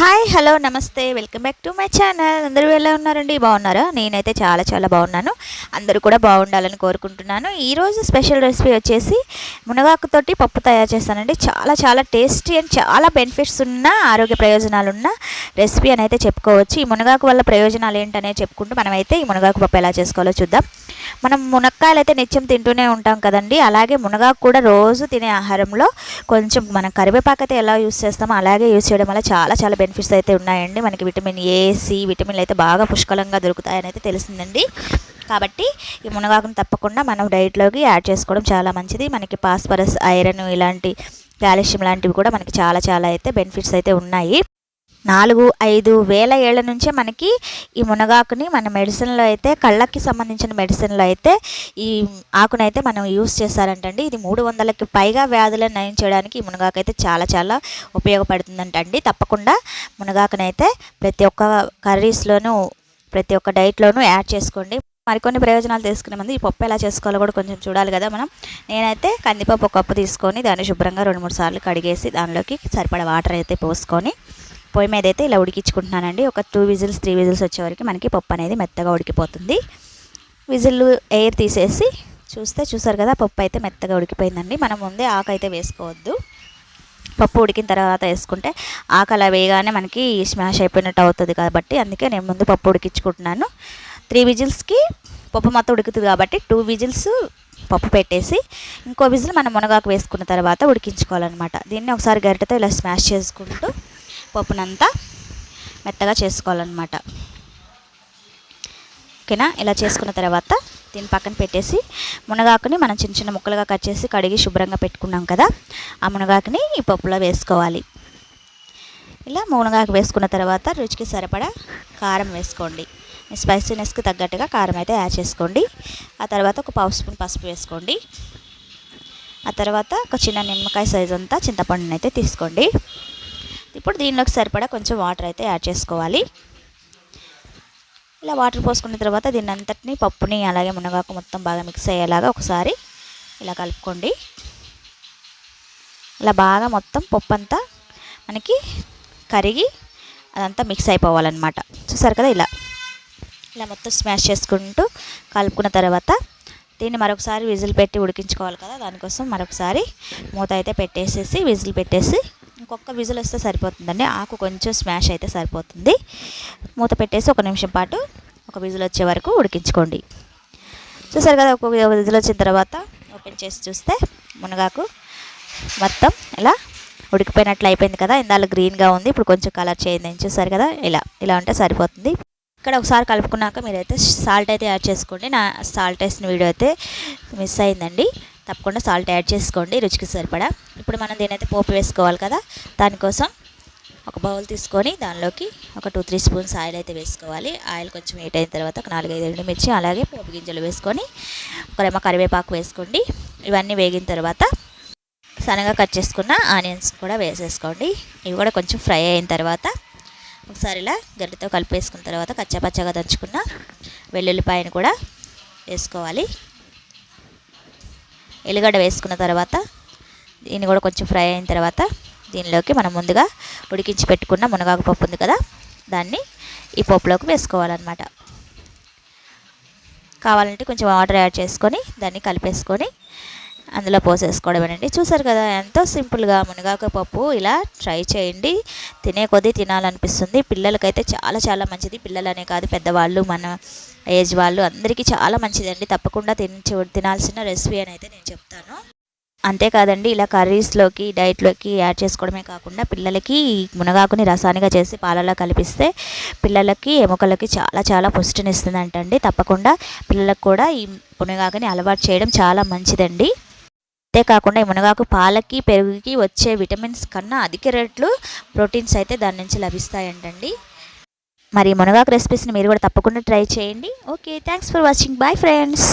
Hi hello నమస్తే. Welcome back to my channel. అందరూ ఎలా ఉన్నారండి? బాగున్నారా? నేనైతే చాలా చాలా బాగున్నాను. అందరూ కూడా బాగుండాలని కోరుకుంటున్నాను. ఈరోజు స్పెషల్ రెసిపీ వచ్చేసి మునగాకుతోటి పప్పు తయారు చేస్తానండి. చాలా చాలా టేస్టీ అండ్ చాలా బెనిఫిట్స్ ఉన్న ఆరోగ్య ప్రయోజనాలు ఉన్న రెసిపీ అని అయితే చెప్పుకోవచ్చు. ఈ మునగాకు వల్ల ప్రయోజనాలు ఏంటనే చెప్పుకుంటూ మనమైతే ఈ మునగాకు పప్పు ఎలా చేసుకోవాలో చూద్దాం. మనం మునక్కాయలు అయితే నిత్యం తింటూనే ఉంటాం కదండి. అలాగే మునగాకు కూడా రోజు తినే ఆహారంలో కొంచెం మనం కరివేపాకు అయితే ఎలా యూస్ చేస్తామో అలాగే యూస్ చేయడం వల్ల చాలా చాలా బెనిఫిట్స్ అయితే ఉన్నాయండి. మనకి విటమిన్ ఏ సి విటమిన్లు అయితే బాగా పుష్కలంగా దొరుకుతాయని అయితే తెలిసిందండి. కాబట్టి ఈ మునగాకును తప్పకుండా మనం డైట్లోకి యాడ్ చేసుకోవడం చాలా మంచిది. మనకి పాస్పరస్ ఐరన్ ఇలాంటి కాల్షియం లాంటివి కూడా మనకి చాలా చాలా అయితే బెనిఫిట్స్ అయితే ఉన్నాయి. నాలుగు ఐదు వేల ఏళ్ళ నుంచే మనకి ఈ మునగాకుని మన మెడిసిన్లో అయితే కళ్ళకి సంబంధించిన మెడిసిన్లో అయితే ఈ ఆకునైతే మనం యూస్ చేస్తారంటండి. ఇది మూడు వందలకి పైగా వ్యాధులను నయం చేయడానికి ఈ మునగాకు అయితే చాలా చాలా ఉపయోగపడుతుందంటండి. తప్పకుండా మునగాకునైతే ప్రతి ఒక్క కర్రీస్లోనూ ప్రతి ఒక్క డైట్లోనూ యాడ్ చేసుకోండి. మరికొన్ని ప్రయోజనాలు తీసుకునే ముందు ఈ పప్పు ఎలా చేసుకోవాలో కూడా కొంచెం చూడాలి కదా మనం. నేనైతే కందిపప్పు ఒక కప్పు తీసుకొని దాన్ని శుభ్రంగా రెండు మూడు సార్లు కడిగేసి దానిలోకి సరిపడా వాటర్ అయితే పోసుకొని పొయ్యి మీద అయితే ఇలా ఉడికించుకుంటున్నానండి. ఒక టూ విజిల్స్ త్రీ విజిల్స్ వచ్చే వరకు మనకి పప్పు అనేది మెత్తగా ఉడికిపోతుంది. విజిల్ ఎయిర్ తీసేసి చూస్తే చూసారు కదా పప్పు అయితే మెత్తగా ఉడికిపోయిందండి. మనం ముందే ఆకు అయితే వేసుకోవద్దు. పప్పు ఉడికిన తర్వాత వేసుకుంటే ఆకు అలా వేయగానే మనకి స్మాష్ అయిపోయినట్టు అవుతుంది కాబట్టి అందుకే నేను ముందు పప్పు ఉడికించుకుంటున్నాను. త్రీ విజిల్స్కి పప్పు మొత్తం ఉడుకుతుంది కాబట్టి టూ విజిల్స్ పప్పు పెట్టేసి ఇంకో విజిల్ మనం మునగాకు వేసుకున్న తర్వాత ఉడికించుకోవాలన్నమాట. దీన్ని ఒకసారి గరిటెతో ఇలా స్మాష్ చేసుకుంటూ పప్పునంతా మెత్తగా చేసుకోవాలన్నమాట. ఓకేనా? ఇలా చేసుకున్న తర్వాత దీన్ని పక్కన పెట్టేసి మునగాకుని మనం చిన్న చిన్న ముక్కలుగా కట్ చేసి కడిగి శుభ్రంగా పెట్టుకున్నాం కదా ఆ మునగాకుని ఈ పప్పులో వేసుకోవాలి. ఇలా మునగాకు వేసుకున్న తర్వాత రుచికి సరిపడా కారం వేసుకోండి. మీ స్పైసీనెస్కి తగ్గట్టుగా కారం అయితే యాడ్ చేసుకోండి. ఆ తర్వాత ఒక పావు స్పూన్ పసుపు వేసుకోండి. ఆ తర్వాత ఒక చిన్న నిమ్మకాయ సైజ్ అంతా చింతపండునైతే తీసుకోండి. ఇప్పుడు దీనిలోకి సరిపడా కొంచెం వాటర్ అయితే యాడ్ చేసుకోవాలి. ఇలా వాటర్ పోసుకున్న తర్వాత దీన్ని అంతటిని పప్పుని అలాగే మునగాకు మొత్తం బాగా మిక్స్ అయ్యేలాగా ఒకసారి ఇలా కలుపుకోండి. ఇలా బాగా మొత్తం పప్పు అంతా మనకి కరిగి అదంతా మిక్స్ అయిపోవాలన్నమాట. చూసారు కదా ఇలా. ఇలా మొత్తం స్మాష్ చేసుకుంటూ కలుపుకున్న తర్వాత దీన్ని మరొకసారి విజిల్ పెట్టి ఉడికించుకోవాలి కదా దానికోసం మరొకసారి మూత అయితే పెట్టేసేసి విజిల్ పెట్టేసి ఇంకొక విజులు వస్తే సరిపోతుందండి. ఆకు కొంచెం స్మాష్ అయితే సరిపోతుంది. మూత పెట్టేసి ఒక నిమిషం పాటు ఒక విజిల్ వచ్చే వరకు ఉడికించుకోండి. చూసారు కదా ఒక విజిల్ వచ్చిన తర్వాత ఓపెన్ చేసి చూస్తే మునగాకు మొత్తం ఇలా ఉడికిపోయినట్లు అయిపోయింది కదా. ఇందాలో గ్రీన్గా ఉంది. ఇప్పుడు కొంచెం కలర్ చేంజ్ అయింది. చూసారు కదా ఇలా ఇలా ఉంటే సరిపోతుంది. ఇక్కడ ఒకసారి కలుపుకున్నాక మీరైతే సాల్ట్ అయితే యాడ్ చేసుకోండి. నా సాల్ట్ వేసిన వీడియో అయితే మిస్ అయిందండి. తప్పకుండా సాల్ట్ యాడ్ చేసుకోండి రుచికి సరిపడా. ఇప్పుడు మనం దీనైతే పోపు వేసుకోవాలి కదా దానికోసం ఒక బౌల్ తీసుకొని దానిలోకి ఒక టూ త్రీ స్పూన్స్ ఆయిల్ అయితే వేసుకోవాలి. ఆయిల్ కొంచెం హీట్ అయిన తర్వాత ఒక నాలుగైదు ఎండుమిర్చి అలాగే పోపు గింజలు వేసుకొని ఒకరేమో కరివేపాకు వేసుకోండి. ఇవన్నీ వేగిన తర్వాత సన్నగా కట్ చేసుకున్న ఆనియన్స్ కూడా వేసేసుకోండి. ఇవి కూడా కొంచెం ఫ్రై అయిన తర్వాత ఒకసారి ఇలా గడ్డతో కలిపేసుకున్న తర్వాత కచ్చాపచ్చగా దంచుకున్న వెల్లుల్లిపాయను కూడా వేసుకోవాలి. ఎల్లిగడ్డ వేసుకున్న తర్వాత దీన్ని కూడా కొంచెం ఫ్రై అయిన తర్వాత దీనిలోకి మనం ముందుగా ఉడికించి పెట్టుకున్న మునగాకు పప్పు ఉంది కదా దాన్ని ఈ పప్పులోకి వేసుకోవాలన్నమాట. కావాలంటే కొంచెం వాటర్ యాడ్ చేసుకొని దాన్ని కలిపేసుకొని అందులో పోసేసుకోవడం అండి చూసారు కదా ఎంతో సింపుల్గా మునగాకు పప్పు ఇలా ట్రై చేయండి. తినే కొద్దీ తినాలనిపిస్తుంది. పిల్లలకైతే చాలా చాలా మంచిది. పిల్లలనే కాదు పెద్దవాళ్ళు మన ఏజ్ వాళ్ళు అందరికీ చాలా మంచిదండి. తప్పకుండా తిని తినాల్సిన రెసిపీ అని అయితే నేను చెప్తాను. అంతేకాదండి ఇలా కర్రీస్లోకి డైట్లోకి యాడ్ చేసుకోవడమే కాకుండా పిల్లలకి మునగాకుని రసానిగా చేసి పాలలో కలిపిస్తే పిల్లలకి ఎముకలకి చాలా చాలా పుష్టినిస్తుందంటండి. తప్పకుండా పిల్లలకు కూడా ఈ మునగాకుని అలవాటు చేయడం చాలా మంచిదండి. అంతేకాకుండా ఈ మునగాకు పాలకి పెరుగుకి వచ్చే విటమిన్స్ కన్నా అధిక రేట్లు ప్రోటీన్స్ అయితే దాని నుంచి లభిస్తాయంటండి. మరి మునగాకు రెసిపీస్ని మీరు కూడా తప్పకుండా ట్రై చేయండి. Okay thanks for watching bye friends